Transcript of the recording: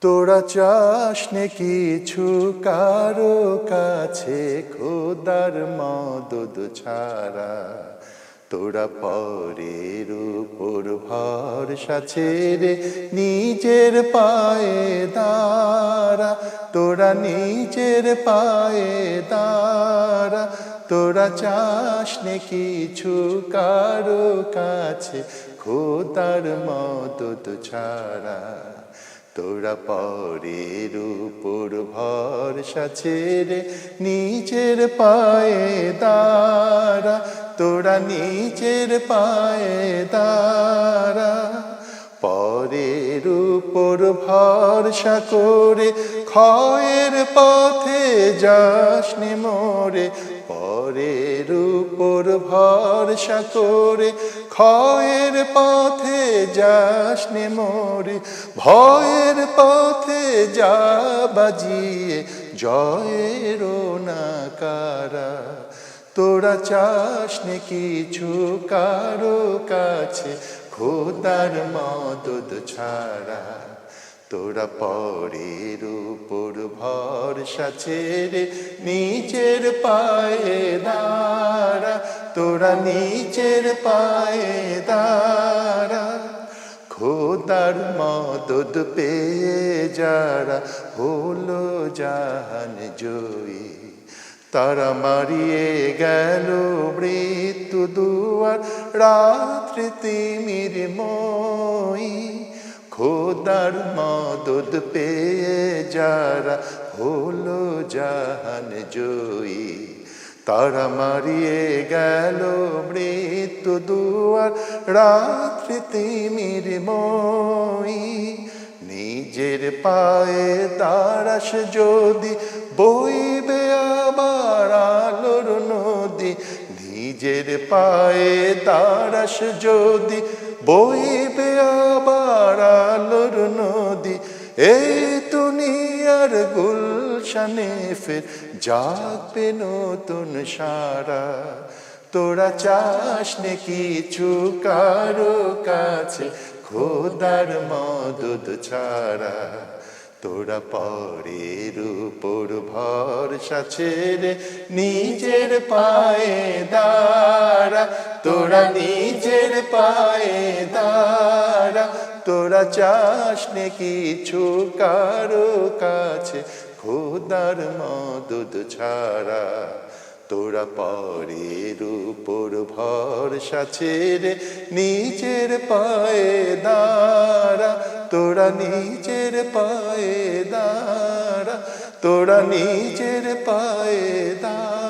তোরা চাস নে কিছু কারও কাছে খোদার মদদ ছাড়া। তোরা পরের উপর ভরসা ছেড়ে নিজের পায়ে দাঁড়া। তোরা নিজের পায়ে দাঁড়া। তোরা চাস নে কিছু কারও কাছে খোদার মদত ছাড়া। তোরা পরের উপর ভরসা ছেড়ে নিজের পায়ে দাঁড়া। তোরা নিজের পায়ে দাঁড়া। পরের উপর ভরসা করে ক্ষয়ের পথে যাস নে মোরে। পরের উপর ভরসা করে ক্ষয়ের পথে যাস নে মোরে, ভয়ের পথে যা বাজিয়ে জয়ের নাকারা। তোরা চাস নে কিছু কারও কাছে খোদার মদদ ছাড়া। তোরা পরের উপর ভরসা ছেড়ে নিজের পায়ে দাঁড়া। তোরা নিজের পায়ে দাঁড়া, খোদার মদদ পেয়ে যারা হলো জাহান জয়ী। তারা মারিয়ে গেল মৃত্যু দুয়ার, রাত্রি তিমির মই খোদার মদদ পেয়ে যারা হলো জাহান জয়ী। তারা মারিয়ে গেল মৃত্যু দুয়ার রাত্রি তিমির মই নিজের পায়ে দাঁড়াস যদি বইবে আবার আলোর নদী। নিজের পায়ে দাঁড়াস যদি বইবে আবার আলোর নদী। এই দুনিয়ার গুলশানে ফের যাবে নতুন সারা। তোরা চাস নে কিছু কারও কাছে, খোদার মদদ ছাড়া। তোরা পরের উপর ভরসা ছেড়ে নিজের পায়ে দাঁড়া। তোরা নিজের পায়ে দাঁড়া। তোরা চাস নে কিছু কারও কাছে খোদার মদুদ ছাড়া তোরা পরের উপর ভরসা ছেড়ে নিজের পায়ে দাঁড়া। তোরা নিজের পায়ে দাঁড়া। তোরা নিজের পায়ে দাঁড়া।